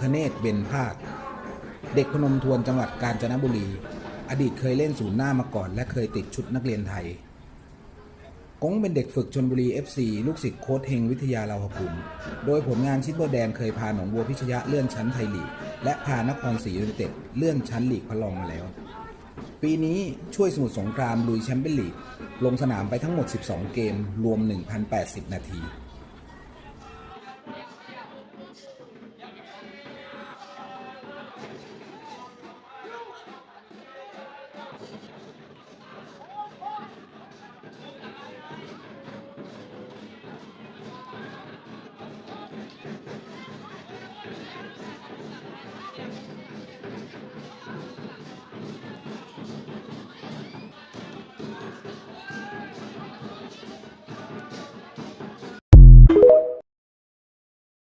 ธเนศเบนภาค เด็กพนมทวนจังหวัดกาญจนบุรี อดีตเคยเล่นศูนย์หน้ามาก่อน และเคยติดชุดนักเรียนไทยกงเป็นเด็กฝึกชนบุรี FC ลูกศิษย์โค้ชเฮงวิทยาลาวภูมิโดยผลงานชิดโบวแดงเคยพาหนองบัวพิชยะเลื่อนชั้นไทยลีก และพานครศรียูไนเต็ดเลื่อนชั้นลีกพะรองมาแล้ว ปีนี้ช่วยสมุทรสงครามลุยแชมเปี้ยนลีก ลงสนามไปทั้งหมด 12 เกม รวม 1,080 นาที